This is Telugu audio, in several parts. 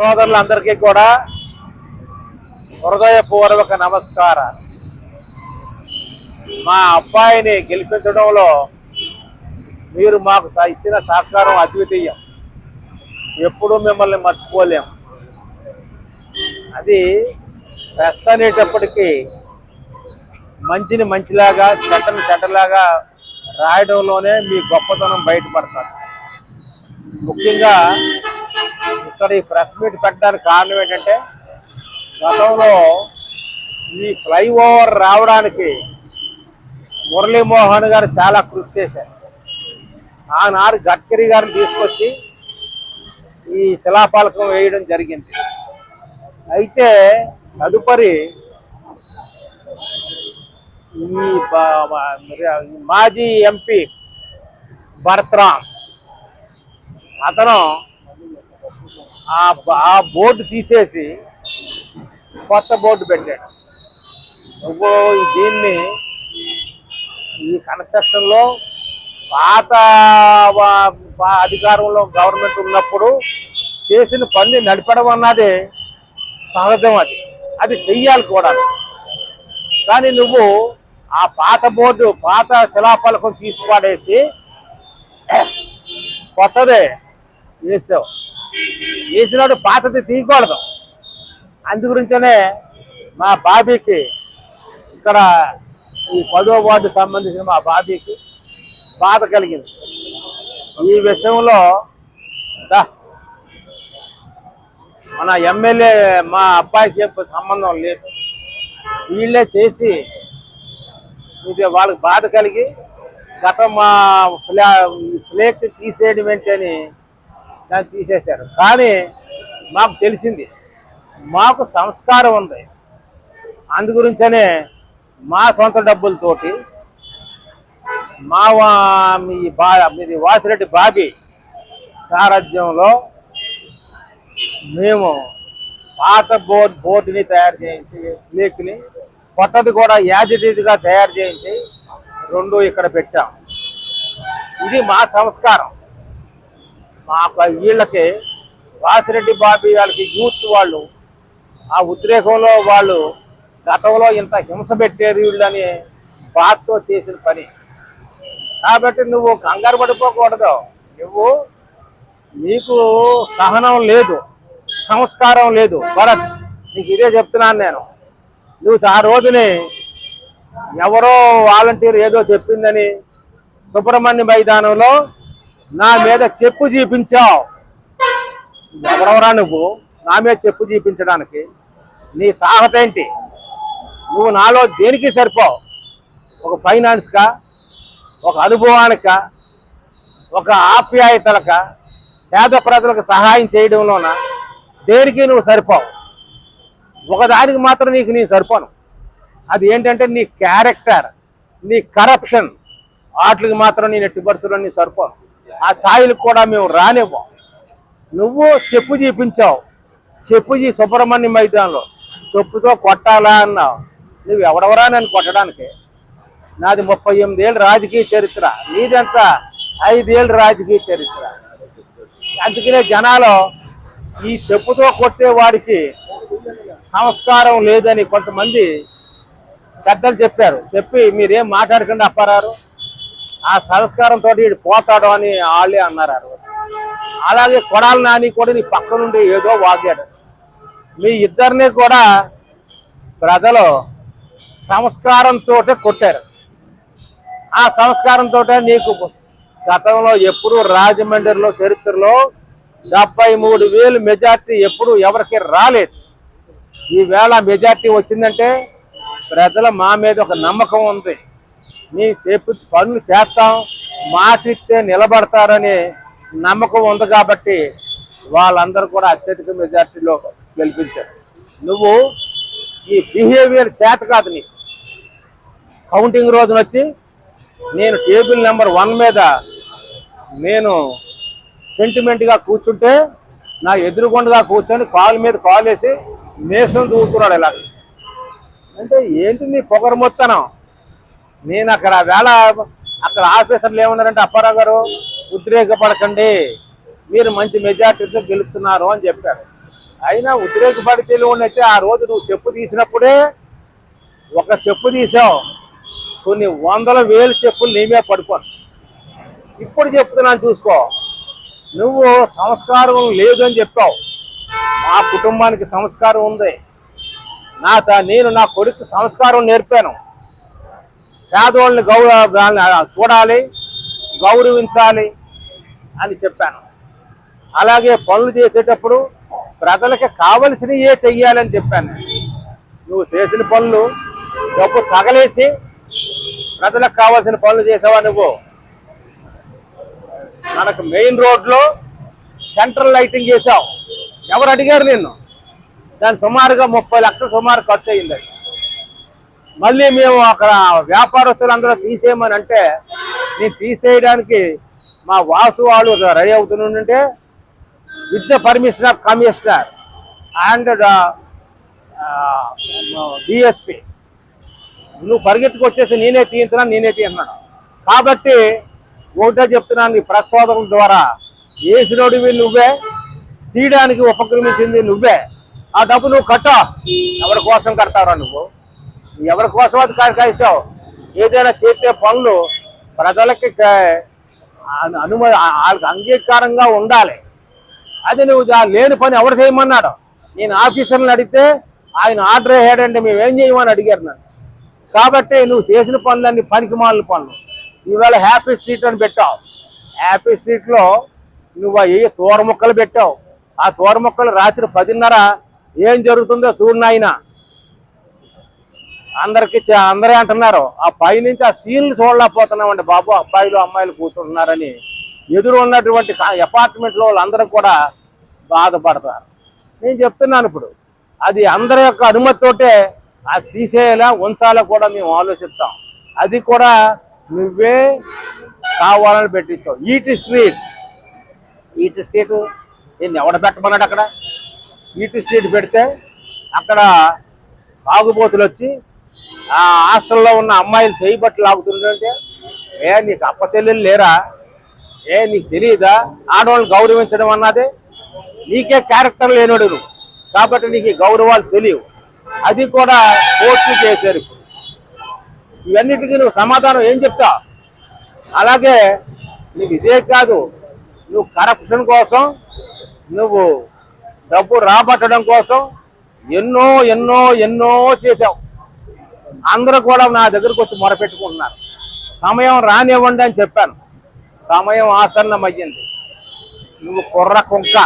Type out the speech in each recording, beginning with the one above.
సోదరులందరికీ కూడా హృదయపూర్వక నమస్కారం మా అబ్బాయిని గెలిపించడంలో మీరు మాకు ఇచ్చిన సహకారం అద్వితీయం. ఎప్పుడూ మిమ్మల్ని మర్చిపోలేం. అది ప్రెస్ అనేటప్పటికీ మంచిని మంచిలాగా చెట్టని చెడ్డలాగా రాయడంలోనే మీ గొప్పతనం బయటపడతారు. ముఖ్యంగా ఇక్కడ ఈ ప్రెస్ మీట్ పెట్టడానికి కారణం ఏంటంటే గతంలో ఈ ఫ్లైఓవర్ రావడానికి మురళీమోహన్ గారు చాలా కృషి చేశారు. ఆనాడు గడ్కరీ గారిని తీసుకొచ్చి ఈ శిలాపాలకం వేయడం జరిగింది. అయితే తదుపరి ఈ మాజీ ఎంపీ భరత్రామ్ అతను ఆ ఆ బోర్డు తీసేసి కొత్త బోర్డు పెట్టాడు. నువ్వు దీన్ని ఈ కన్స్ట్రక్షన్లో పాత అధికారంలో గవర్నమెంట్ ఉన్నప్పుడు చేసిన పని నడపడం అన్నది సహజం అది. అది చెయ్యాలి కూడా. కానీ నువ్వు ఆ పాత బోర్డు పాత శిలాఫలకం తీసుకుపడేసి కొత్తదే వేసావు. వేసినాడు పాతది తీయకూడదు. అందుగురించనే మా బాబీకి ఇక్కడ ఈ పదో వార్డు సంబంధించిన మా బాబీకి బాధ కలిగింది. ఈ విషయంలో మన ఎమ్మెల్యే మా అబ్బాయికి చెప్పే సంబంధం లేదు. వీళ్ళే చేసి ఇది వాళ్ళకి బాధ కలిగి గత మా ఫ్లా ఫ్లేక్ తీసేయడం ఏంటని దాన్ని తీసేశారు. కానీ మాకు తెలిసింది మాకు సంస్కారం ఉంది. అందు గురించనే మా సొంత డబ్బులతోటి మా మీ బా మీది వాసిరెడ్డి బాబీ సారథ్యంలో మేము పాత బోర్డు బోర్డుని తయారు చేయించి లేక్ని కొత్తది కూడా యాజ్ తయారు చేయించి రెండు ఇక్కడ పెట్టాం. ఇది మా సంస్కారం. మా వీళ్ళకి వాసిరెడ్డి బాబీ వాళ్ళకి యూత్ వాళ్ళు ఆ ఉద్రేకంలో వాళ్ళు గతంలో ఇంత హింస పెట్టేది వీళ్ళని బాధతో చేసిన పని. కాబట్టి నువ్వు కంగారు పడిపోకూడదు. నువ్వు నీకు సహనం లేదు సంస్కారం లేదు. భరత్ నీకు ఇదే చెప్తున్నాను నేను. నువ్వు ఆ రోజుని ఎవరో వాలంటీర్ ఏదో చెప్పిందని సుబ్రహ్మణ్య మైదానంలో నా మీద చెప్పు చూపించావు. ఎవరెవరా నువ్వు? నా మీద చెప్పు చూపించడానికి నీ తాహత ఏంటి? నువ్వు నాలో దేనికి సరిపోవు? ఒక ఫైనాన్స్కా ఒక అనుభవానిక? ఒక ఆప్యాయతలక? పేద ప్రజలకు సహాయం చేయడంలోన? దేనికి నువ్వు సరిపోవు? ఒకదానికి మాత్రం నీకు నీ సరిపోను. అది ఏంటంటే నీ క్యారెక్టర్ నీ కరప్షన్ వాటికి మాత్రం నేను ఎట్టి పరిస్థితుల్లో నీ సరిపోను. ఆ ఛాయలకు కూడా మేము రానివ్వం. నువ్వు చెప్పు చూపించావు. చెప్పు చీ సుబ్రహ్మణ్యం మైదానంలో. చెప్పుతో కొట్టాలా అన్నావు. నువ్వు ఎవడెవరా నన్ను కొట్టడానికి? నాది ముప్పై ఎనిమిది ఏళ్ళు రాజకీయ చరిత్ర. నీదెంత? ఐదేళ్ళు రాజకీయ చరిత్ర. అందుకనే జనాలు ఈ చెప్పుతో కొట్టే వాడికి సంస్కారం లేదని కొంతమంది పెద్దలు చెప్పారు. చెప్పి మీరేం మాట్లాడకుండా అప్పారారు ఆ సంస్కారంతో వీడు పోతాడు అని వాళ్ళే అన్నారు ఆ రోజు. అలాగే కొడాల నాని కూడా నీ పక్క నుండి ఏదో వాగాడు. మీ ఇద్దరిని కూడా ప్రజలు సంస్కారంతో కొట్టారు. ఆ సంస్కారంతో నీకు గతంలో ఎప్పుడు రాజమండ్రిలో చరిత్రలో డెబ్బై మూడు వేలు మెజార్టీ ఎప్పుడు ఎవరికి రాలేదు. ఈవేళ మెజార్టీ వచ్చిందంటే ప్రజల మా మీద ఒక నమ్మకం ఉంది. నీ చెప్పి పనులు చేస్తాం మాటిస్తే నిలబడతారని నమ్మకం ఉంది కాబట్టి వాళ్ళందరూ కూడా అత్యధిక మెజార్టీలో గెలిపించారు. నువ్వు ఈ బిహేవియర్ చేత కాదు నీ. కౌంటింగ్ రోజున వచ్చి నేను టేబుల్ నెంబర్ వన్ మీద నేను సెంటిమెంట్గా కూర్చుంటే నా ఎదురుగుండగా కూర్చొని కాలు మీద కాలు వేసి మేసం దూకుతున్నాడు ఇలా అంటే ఏంటి నీ పొగరు మొత్తనం నేను అక్కడ వేళ అక్కడ ఆఫీసర్లు ఏమన్నారంటే అప్పారావు గారు ఉద్రేకపడకండి మీరు మంచి మెజార్టీతో గెలుస్తున్నారు అని చెప్పారు. అయినా ఉద్రేకపడి తెలియని ఆ రోజు నువ్వు చెప్పు తీసినప్పుడే ఒక చెప్పు తీసావు. కొన్ని వందల వేలు చెప్పులు నీమే పడుకోను ఇప్పుడు చెప్తున్నాను చూసుకో. నువ్వు సంస్కారం లేదు అని చెప్పావు. మా కుటుంబానికి సంస్కారం ఉంది. నా నేను నా కొడుకు సంస్కారం నేర్పాను. పేదోళ్ళని గౌరవ చూడాలి గౌరవించాలి అని చెప్పాను. అలాగే పనులు చేసేటప్పుడు ప్రజలకి కావలసినవి చెయ్యాలని చెప్పాను. నువ్వు చేసిన పనులు డబ్బు తగలేసి ప్రజలకు కావాల్సిన పనులు చేసావా నువ్వు? మనకు మెయిన్ రోడ్లో సెంట్రల్ లైటింగ్ చేసావు ఎవరు అడిగారు నిన్ను? దాని సుమారుగా ముప్పై లక్షలు సుమారు ఖర్చు అయింది అది. మళ్ళీ మేము అక్కడ వ్యాపారస్తులందరూ తీసేయమని అంటే నేను తీసేయడానికి మా వాసు వాళ్ళు రెడీ అవుతుంటే with the permission of commissioner and DSP. నువ్వు పరిగెత్తుకు వచ్చేసి నేనే తీయించున్నాను నేనే తీస్తున్నాను కాబట్టి ఒకటే చెప్తున్నాను నీ ప్రసోదరుల ద్వారా. వేసినోడివి నువ్వే తీయడానికి ఉపక్రమించింది నువ్వే. ఆ డబ్బు నువ్వు కట్టా. ఎవరి కోసం కడతావురా నువ్వు? ఎవరి కోసం అది కాయిస్తావు ఏదైనా చేసే పనులు ప్రజలకి అనుమతి అనుమ వాళ్ళకి అంగీకారంగా ఉండాలి. అది నువ్వు లేని పని ఎవరు చేయమన్నాడు నేను ఆఫీసర్ని అడిగితే ఆయన ఆర్డర్ వేయడంటే మేమేం చేయమని అడిగారు నన్ను. కాబట్టి నువ్వు చేసిన పనులన్నీ పనికి మాలిన పనులు. ఈవేళ హ్యాపీ స్ట్రీట్ అని పెట్టావు. హ్యాపీ స్ట్రీట్లో నువ్వు ఏ తోర మొక్కలు పెట్టావు. ఆ తోర మొక్కలు రాత్రి పదిన్నర ఏం జరుగుతుందో చూడు నాయన. అందరికి అందరే అంటున్నారు. ఆ పైనుంచి ఆ సీన్లు చూడలేకపోతున్నామండి బాబు. అబ్బాయిలు అమ్మాయిలు కూర్చుంటున్నారని ఎదురు ఉన్నటువంటి అపార్ట్మెంట్లో వాళ్ళందరూ కూడా బాధపడతారు. నేను చెప్తున్నాను ఇప్పుడు. అది అందరి యొక్క అనుమతితోటే అది తీసేయాలా ఉంచాలా కూడా మేము ఆలోచిస్తాం. అది కూడా నువ్వే కావాలని పెట్టించావు. ఈటి స్ట్రీట్ ఈటి స్ట్రీట్ నేను ఎవడ పెట్టమన్నాడు అక్కడ? ఈటి స్ట్రీట్ పెడితే అక్కడ బాగుబోతులు వచ్చి ఆ హాస్టల్లో ఉన్న అమ్మాయిలు చేయి బట్టలు లాగుతుంటే ఏ నీకు అప్పచెల్లెలు లేరా? ఏ నీకు తెలియదా ఆడవాళ్ళు గౌరవించడం అన్నది నీకే క్యారెక్టర్ లేనోడు నువ్వు. కాబట్టి నీకు గౌరవాలు తెలియవు. అది కూడా కోర్టు చేశారు. ఇప్పుడు ఇవన్నిటికీ నువ్వు సమాధానం ఏం చెప్తావు? అలాగే నీకు ఇదే కాదు నువ్వు కరప్షన్ కోసం నువ్వు డబ్బు రాబట్టడం కోసం ఎన్నో ఎన్నో ఎన్నో చేసావు అందరూ కూడా నా దగ్గరకు వచ్చి మొరపెట్టుకుంటున్నారు. సమయం రానివ్వండి అని చెప్పాను. సమయం ఆసన్నమయ్యింది. నువ్వు కుర్ర కుంక.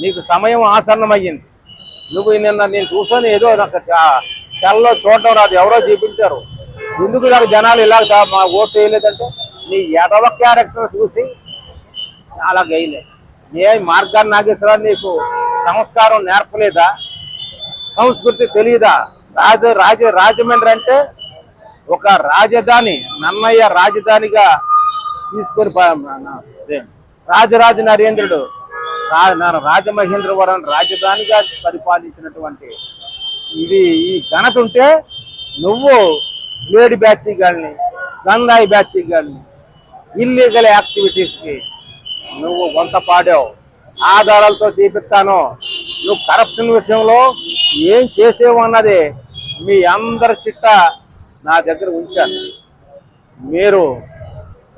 నీకు సమయం ఆసన్నమయ్యింది. నువ్వు నిన్న నేను చూసాను ఏదో నాకు సెల్లో చూడటం రాదు. ఎవరో చూపించారు. ఎందుకు నాకు జనాలు ఇలాగ మా ఓటు వేయలేదంటే? నీ ఎడవ క్యారెక్టర్ చూసి అలా వేయలే ఏ మార్గాన్ని నాగేశ్వరరావు నీకు సంస్కారం నేర్పలేదా? సంస్కృతి తెలియదా? రాజ రాజ రాజమండ్రి అంటే ఒక రాజధాని నన్నయ్య రాజధానిగా తీసుకొని రాజరాజ నరేంద్రుడు రాజమహేంద్రవరం రాజధానిగా పరిపాలించినటువంటి ఇది ఈ ఘనత ఉంటే నువ్వు లేడి బ్యాచ్ గాలిని గంగాయి బ్యాచ్ గాలిని ఇల్లీగల్ యాక్టివిటీస్కి నువ్వు వంత పాడావు. ఆధారాలతో చూపిస్తాను. నువ్వు కరప్షన్ విషయంలో ఏం చేసేవు అన్నది మీ అందరి చిట్ట నా దగ్గర ఉంచాను. మీరు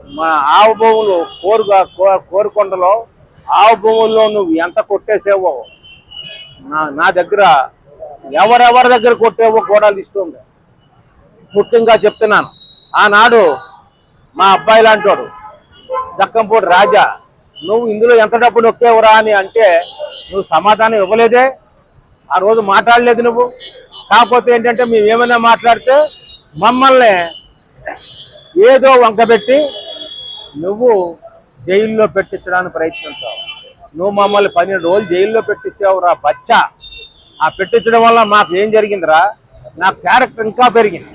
మా ఆవు భూములు కోరుగా కో- కోరుకొండలో ఆవు భూముల్లో నువ్వు ఎంత కొట్టేసేవో నా నా దగ్గర ఎవరెవరి దగ్గర కొట్టేవో కూడా లిస్ట్ ఉంది. ముఖ్యంగా చెప్తున్నాను. ఆనాడు మా అబ్బాయి లాంటోడు జక్కంపూడి రాజా నువ్వు ఇందులో ఎంత డబ్బు నొక్కేవురా అని అంటే నువ్వు సమాధానం ఇవ్వలేదే ఆ రోజు మాట్లాడలేదు నువ్వు కాకపోతే ఏంటంటే మేము ఏమైనా మాట్లాడితే మమ్మల్ని ఏదో వంకబెట్టి నువ్వు జైల్లో పెట్టించడానికి ప్రయత్నించావు. నువ్వు మమ్మల్ని పన్నెండు రోజులు జైల్లో పెట్టించావురా బచ్చా. ఆ పెట్టించడం వల్ల మాకు ఏం జరిగిందిరా? నా క్యారెక్టర్ ఇంకా పెరిగింది.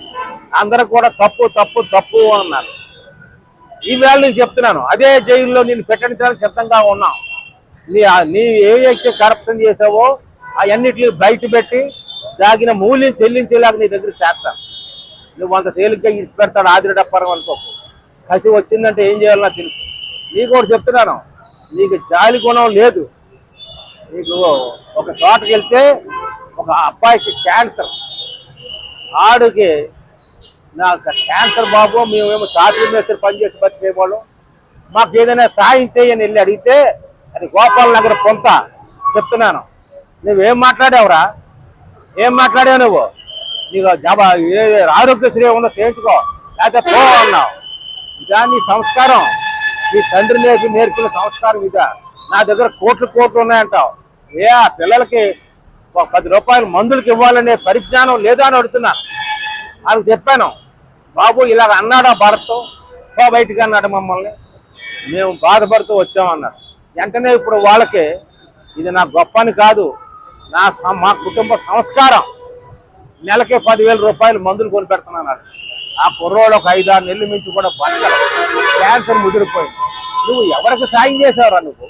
అందరూ కూడా తప్పు తప్పు తప్పు అన్నారు. ఈవేళ నీకు చెప్తున్నాను అదే జైల్లో నేను పెట్టించడానికి సిద్ధంగా ఉన్నాం. నీ నీ ఏవైతే కరప్షన్ చేసావో అవన్నిటిని బయట పెట్టి దాగిన మూల్యం చెల్లించేలాగా నీ దగ్గర చేస్తాను నువ్వు అంత తేలిగ్గా ఇడిచిపెడతాడు ఆదిరి డప్పరం అనుకోకు. కసి వచ్చిందంటే ఏం చేయాలో నాకు తెలుసు. నీకు ఒకటి చెప్తున్నాను. నీకు జాలి గుణం లేదు. నీకు ఒక తోటకి వెళ్తే ఒక అబ్బాయికి క్యాన్సర్. ఆడికి నాకు క్యాన్సర్ బాబు మేమేమో తాతీ మేస్త్రి పనిచేసి బతికేవాళ్ళం. మాకు ఏదైనా సాయం చేయని వెళ్ళి అడిగితే అది గోపాల్ నగర్ పొంత చెప్తున్నాను. నువ్వేం మాట్లాడావురా? ఏం మాట్లాడావు నువ్వు? నీకు జబా ఏ ఆరోగ్యశ్రీ ఉందో చేయించుకో. లేకపోతే పో అన్నావు. ఇదా నీ సంస్కారం. నీ తండ్రి నేర్పి నేర్పిన సంస్కారం ఇదా. నా దగ్గర కోట్లు కోట్లు ఉన్నాయంటావు. ఏ ఆ పిల్లలకి ఒక పది రూపాయలు మందులకి ఇవ్వాలనే పరిజ్ఞానం లేదా అని అడుగుతున్నా. వాళ్ళకి చెప్పాను. బాబు ఇలాగ అన్నాడా భరత్ పో బయటికి అన్నాడు మమ్మల్ని. మేము బాధపడుతూ వచ్చామన్నారు. వెంటనే ఇప్పుడు వాళ్ళకి ఇది నా గొప్ప అని కాదు. నా మా కుటుంబ సంస్కారం. నెలకే పదివేల రూపాయలు మందులు కొని పెడుతున్నాను ఆ కుర్రోడు ఒక ఐదు ఆరు నెలలు మించి కూడా బతకడు క్యాన్సర్ ముదిరిపోయింది. నువ్వు ఎవరికి సాయం చేసావురా నువ్వు?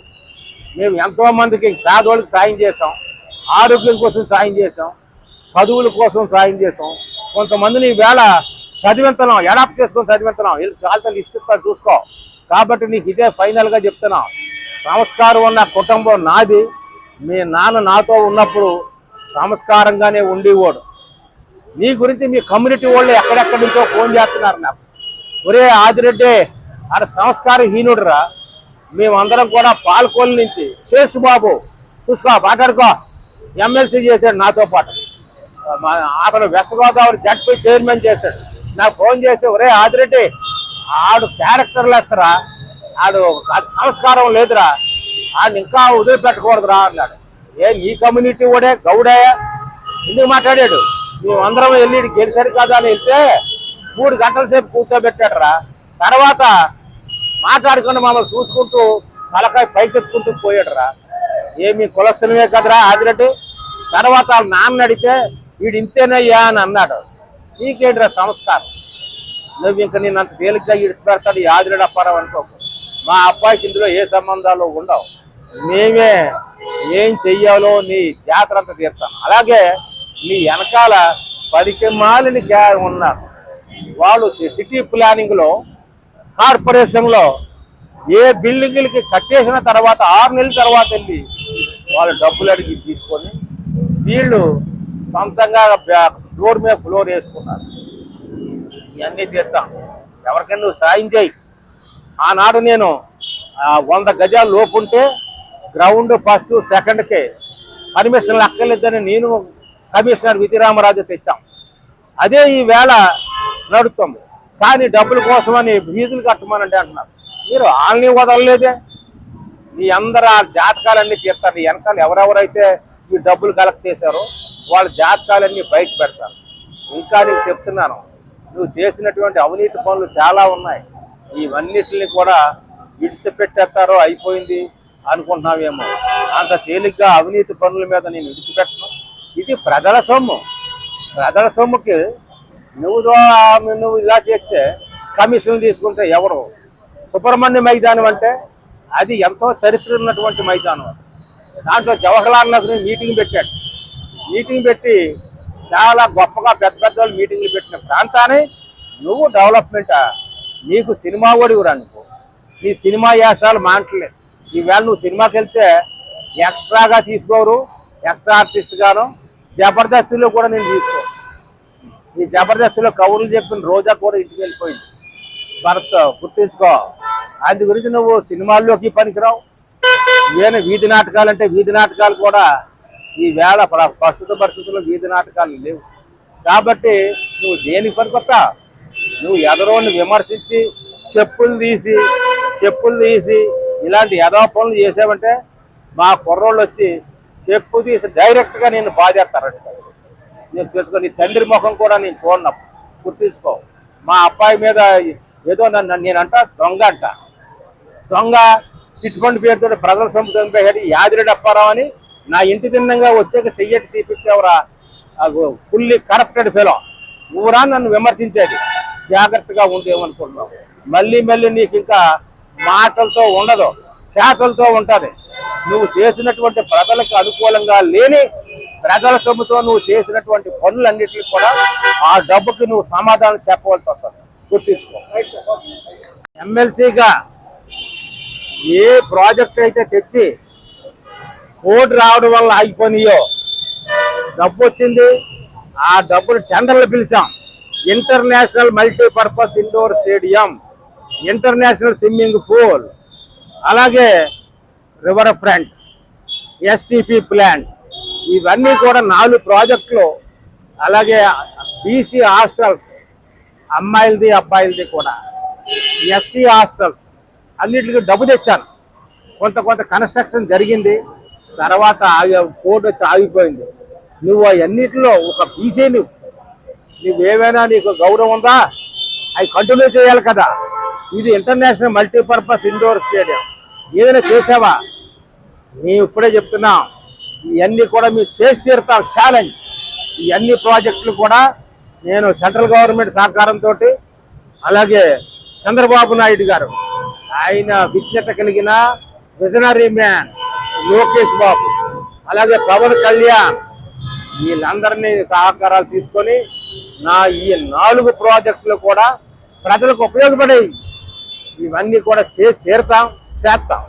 మేము ఎంతో మందికి పేదోళ్ళకి సాయం చేసాం ఆరోగ్యం కోసం సాయం చేసాం చదువుల కోసం సాయం చేసాం కొంతమందిని వేళ చదివింతున్నాం. ఎడాప్ట్ చేసుకొని చదివింతున్నాం. వీళ్ళు చాలా చూసుకో. కాబట్టి నీకు ఇదే ఫైనల్గా చెప్తున్నాం. సంస్కారం ఉన్న కుటుంబం నాది. మీ నాన్న నాతో ఉన్నప్పుడు సంస్కారంగానే ఉండేవాడు. నీ గురించి మీ కమ్యూనిటీ వాళ్ళు ఎక్కడెక్కడి నుంచో ఫోన్ చేస్తున్నారు నాకు. ఒరే ఆదిరెడ్డి అక్కడ సంస్కారహీనుడురా. మేమందరం కూడా పాల్కోల్ నుంచి శేషు బాబు చూసుకో మాట్లాడుకో. ఎమ్మెల్సీ చేశాడు నాతో పాటు. మా అతను వెస్ట్ గోదావరి జడ్పీ చైర్మన్ చేశాడు. నాకు ఫోన్ చేసి ఒరే ఆదిరెడ్డి ఆడు క్యారెక్టర్ లెస్రా ఆడు సంస్కారం లేదురా. ఆయన ఇంకా వదిలిపెట్టకూడదురా అన్నాడు. ఏ ఈ కమ్యూనిటీ కూడా గౌడే? ఎందుకు మాట్లాడాడు? మేమందరం వెళ్ళి గెలిచారు కదా అని వెళ్తే మూడు గంటల సేపు కూర్చోబెట్టాడు రా తర్వాత మాట్లాడుకుని మమ్మల్ని చూసుకుంటూ తలకాయ పైకెత్తుకుంటూ పోయాడు రా ఏమి కులస్తులమే కదరా ఆదిరెడ్డి? తర్వాత వాళ్ళ నాన్న అడిగితే వీడు ఇంతేనయ్యా అని అన్నాడు. నీకేంటిరా సంస్కారం? నువ్వు ఇంకా నేను అంత తేలిగ్గా ఇడిచిపెడతాడు ఈ ఆదిరెడ్డి అప్పారావు అనుకోకు. మా అబ్బాయికి ఇందులో ఏ సంబంధాలు ఉండవు. మేమే ఏం చెయ్యాలో నీ జాతర అంతా తీర్తాను అలాగే నీ వెనకాల పదికి మాలిని ఉన్నారు. వాళ్ళు సిటీ ప్లానింగ్లో కార్పొరేషన్లో ఏ బిల్డింగ్లకి కట్టేసిన తర్వాత ఆరు నెలల తర్వాత వెళ్ళి వాళ్ళు డబ్బులు అడిగి తీసుకొని వీళ్ళు సొంతంగా బ్యా- ఫ్లోర్ మీద ఫ్లోర్ వేసుకున్నారు. ఇవన్నీ తీస్తాం ఎవరికైనా నువ్వు సాయం చేయి. ఆనాడు నేను వంద గజాలు లోపు ఉంటే గ్రౌండ్ ఫస్ట్ సెకండ్కే పర్మిషన్లు అక్కర్లేదని నేను కమిషనర్ విజయరామరాజు తెచ్చాం. అదే ఈ వేళ నడుస్తుంది కానీ డబ్బుల కోసమని ఫీజులు కట్టమనండి అంటున్నారు. మీరు వాళ్ళని వదలలేదే. మీ అందరు ఆ జాతకాలన్నీ చేస్తారు వెనకాల ఎవరెవరైతే ఈ డబ్బులు కలెక్ట్ చేశారో వాళ్ళ జాతకాలన్నీ బయట పెడతారు. ఇంకా నేను చెప్తున్నాను నువ్వు చేసినటువంటి అవినీతి పనులు చాలా ఉన్నాయి. ఇవన్నిటిని కూడా విడిచిపెట్టేస్తారో అయిపోయింది అనుకుంటున్నావేమో. అంత తేలిగ్గా అవినీతి పనుల మీద నేను విడిచిపెట్టను. ఇది ప్రజల సొమ్ము. ప్రజల సొమ్ముకి నువ్వు నువ్వు ఇలా చేస్తే కమిషన్ తీసుకుంటే ఎవరు? సుబ్రహ్మణ్య మైదానం అంటే అది ఎంతో చరిత్ర ఉన్నటువంటి మైదానం దాంట్లో జవహర్లాల్ నెహ్రూ మీటింగ్ పెట్టాడు. మీటింగ్ పెట్టి చాలా గొప్పగా పెద్ద పెద్ద వాళ్ళు మీటింగ్లు పెట్టిన ప్రాంతాన్ని నువ్వు డెవలప్మెంట్? నీకు సినిమా కూడా అనుకో నీ సినిమా యాసాలు మాంటలే. ఈవేళ నువ్వు సినిమాకి వెళ్తే ఎక్స్ట్రాగా తీసుకోరు ఎక్స్ట్రా ఆర్టిస్ట్ గాను. జబర్దస్తిలో కూడా నేను తీసుకో. ఈ జబర్దస్తిలో కవులు చెప్పిన రోజా కూడా ఇంటికి వెళ్ళిపోయింది. భరత్ గుర్తించుకో. అందు గురించి నువ్వు సినిమాల్లోకి పనికిరావు. నేను వీధి నాటకాలు అంటే వీధి నాటకాలు కూడా ఈ వేళ ప్ర- ప్రస్తుత పరిస్థితుల్లో వీధి నాటకాలు లేవు. కాబట్టి నువ్వు దేనికి పనికొస్తావు? నువ్వు ఎదరోని విమర్శించి చెప్పులు తీసి చెప్పులు తీసి ఇలాంటి ఎదవ పనులు చేసావంటే మా కుర్రోళ్ళు వచ్చి చెప్పు తీసి డైరెక్ట్గా నేను బాధేస్తారంట నేను తెలుసుకో నీ తండ్రి ముఖం కూడా నేను చూడను. గుర్తించుకో. మా అబ్బాయి మీద ఏదో నన్ను నేనంట దొంగ అంట. దొంగ చిట్ ఫండ్ పేరుతో ప్రజల సొమ్ము పేరు యాదిరెడ్డి అప్పారావు అని నా ఇంటి తిన్నంగా వచ్చాక చెయ్యటి చూపించావురా? ఫుల్లీ కరప్టెడ్ ఫెలో ఊరా నన్ను విమర్శించేది. జాగ్రత్తగా ఉందేమనుకుంటున్నాం మళ్ళీ మళ్ళీ నీకు ఇంకా మాటలతో ఉండదు చేతలతో ఉంటుంది. నువ్వు చేసినటువంటి ప్రజలకు అనుకూలంగా లేని ప్రజల సొమ్ముతో నువ్వు చేసినటువంటి పనులన్నింటినీ కూడా ఆ డబ్బుకి నువ్వు సమాధానం చెప్పవలసి వస్తుంది. గుర్తించుకో. ఎమ్మెల్సీగా ఏ ప్రాజెక్ట్ అయితే తెచ్చి కోడ్ రావడం వల్ల ఆగిపోయినాయో డబ్బు వచ్చింది ఆ డబ్బులు టెండర్లు పిలిచాం. International multipurpose indoor stadium international swimming pool అలాగే రివర్ ఫ్రంట్ ఎస్టిపి ప్లాంట్ ఇవన్నీ కూడా నాలుగు ప్రాజెక్టులు అలాగే బీసీ హాస్టల్స్ అమ్మాయిలది అబ్బాయిలది కూడా. ఎస్సీ హాస్టల్స్ అన్నిటికీ డబ్బు తెచ్చాను కొంత కొంత కన్స్ట్రక్షన్ జరిగింది తర్వాత ఆగి కోర్టు వచ్చి ఆగిపోయింది. నువ్వు అవన్నిటిలో ఒక బీసీ నువ్వు నువ్వేమైనా నీకు గౌరవం ఉందా? అవి కంటిన్యూ చేయాలి కదా. ఇది ఇంటర్నేషనల్ మల్టీపర్పస్ ఇండోర్ స్టేడియం. ఏదైనా చేసావా? మేము ఇప్పుడే చెప్తున్నాం ఇవన్నీ కూడా మీరు చేసి తీరుతాం. ఛాలెంజ్ ఈ అన్ని ప్రాజెక్టులు కూడా నేను సెంట్రల్ గవర్నమెంట్ సహకారంతో అలాగే చంద్రబాబు నాయుడు గారు ఆయన విజ్ఞత కలిగిన విజనరీ మ్యాన్ లోకేష్ బాబు అలాగే పవన్ కళ్యాణ్ వీళ్ళందరినీ సహకారాలు తీసుకొని నా ఈ నాలుగు ప్రాజెక్టులు కూడా ప్రజలకు ఉపయోగపడేవి. ఇవన్నీ కూడా చేసి తీరుతాం చేస్తాం.